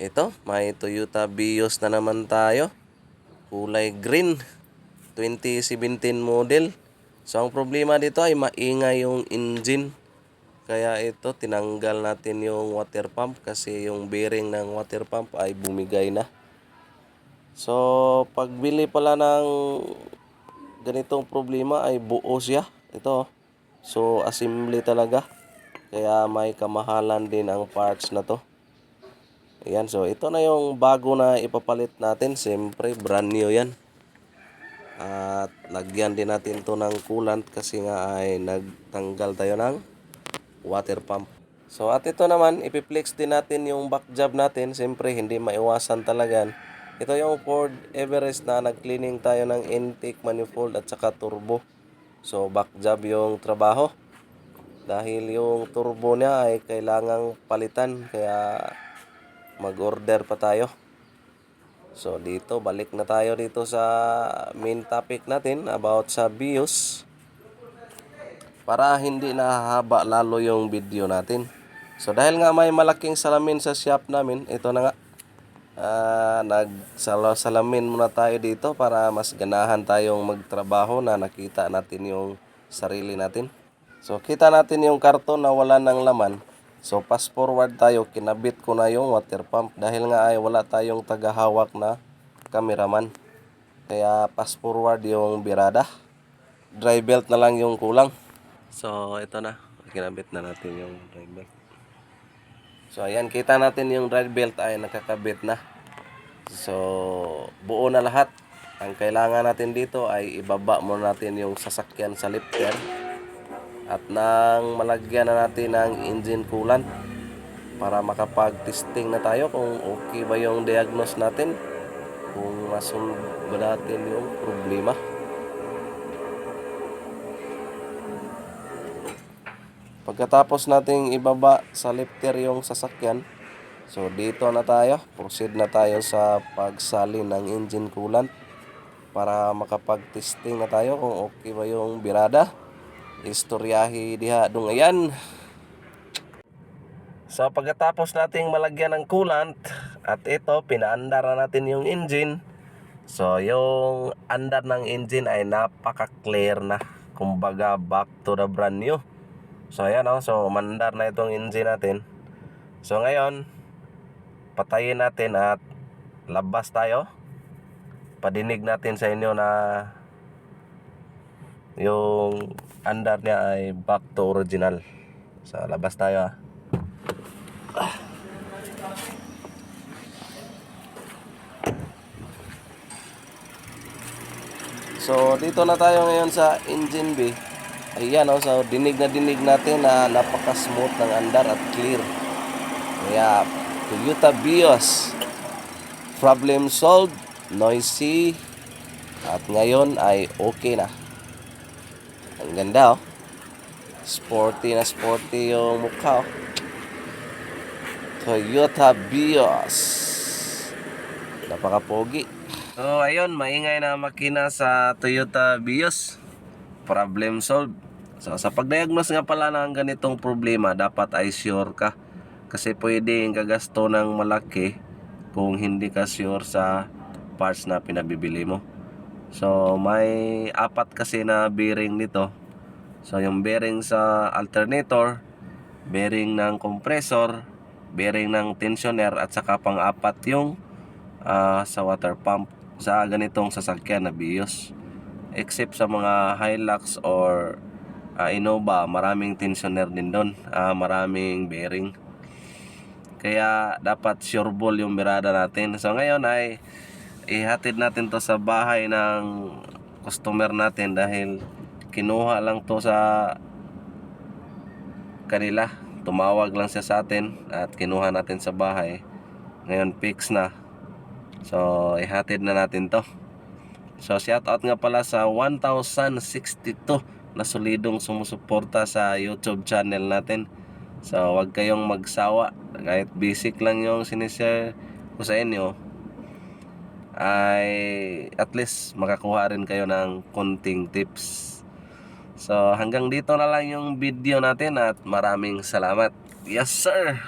Ito, may Toyota Vios na naman tayo. Kulay green. 2017 model. So, ang problema dito ay maingay yung engine. Kaya ito, tinanggal natin yung water pump kasi yung bearing ng water pump ay bumigay na. So, pagbili pala ng ganitong problema ay buo siya. Ito. So, assembly talaga. Kaya may kamahalan din ang parts na to. Ayan, so ito na yung bago na ipapalit natin. Siyempre, brand new yan. At lagyan din natin to ng coolant kasi nga ay nagtanggal tayo ng water pump. So at ito naman, ipiplex din natin yung back job natin. Siyempre, hindi maiwasan talaga. Ito yung Ford Everest na nag-cleaning tayo ng intake manifold at saka turbo. So back job yung trabaho. Dahil yung turbo niya ay kailangang palitan kaya mag-order pa tayo. So dito, balik na tayo dito sa main topic natin about sa BIOS. Para hindi nahahaba lalo yung video natin. So dahil nga may malaking salamin sa shop namin, ito na nga. Ah, nagsalamin muna tayo dito para mas ganahan tayong magtrabaho na nakita natin yung sarili natin. So kita natin yung karton na wala ng laman. So fast forward tayo, kinabit ko na yung water pump dahil nga ay wala tayong tagahawak na cameraman. Kaya fast forward yung birada. Dry belt na lang yung kulang. So ito na, kinabit na natin yung dry belt. So ayan, kita natin yung dry belt ay nakakabit na. So buo na lahat. Ang kailangan natin dito ay ibaba muna natin yung sasakyan sa lifter at nang malagyan na natin ng engine coolant para makapag-testing na tayo kung okay ba yung diagnose natin kung masunod ba natin yung problema. Pagkatapos nating ibaba sa lifter yung sasakyan, so dito na tayo, proceed na tayo sa pagsalin ng engine coolant para makapag-testing na tayo kung okay ba yung birada. Istoryahi diha dong ayan. So pagkatapos nating malagyan ng coolant at ito pinaandar na natin yung engine. So yung andar ng engine ay napaka-clear na. Kumbaga back to the brand new. So ayan oh, so mandar na itong engine natin. So ngayon patayin natin at labas tayo. Padinig natin sa inyo na yung andar niya ay back to original. So labas tayo ah. So dito na tayo ngayon sa engine bay. Ayan oh, so dinig na dinig natin na napaka-smooth ng andar at clear. Kaya Toyota Vios problem solved, noisy at ngayon ay okay na. Ang ganda oh. Sporty na sporty yung mukha oh. Toyota Vios. Napaka-pogi. So ayun, maingay na makina sa Toyota Vios. Problem solved. So sa pagdiagnose nga pala ng ganitong problema, dapat ay sure ka. Kasi pwedeng gagasto ng malaki kung hindi ka sure sa parts na pinabibili mo. So may apat kasi na bearing nito. So yung bearing sa alternator, bearing ng compressor, bearing ng tensioner at saka pang-apat yung ah, sa water pump sa ganitong sasakyan na Vios. Except sa mga Hilux or ah, Innova, maraming tensioner din doon, ah, maraming bearing. Kaya dapat sure ball yung birada natin. So ngayon ay ihatid natin to sa bahay ng customer natin dahil kinuha lang to sa kanila. Tumawag lang siya sa atin at kinuha natin sa bahay. Ngayon fix na. So ihatid na natin to. So shout out nga pala sa 1062 na solidong sumusuporta sa YouTube channel natin. So wag kayong magsawa. Kahit basic lang yung sinishare ko sa inyo ay at least makakuha rin kayo ng konting tips. So hanggang dito na lang yung video natin at maraming salamat. Yes sir!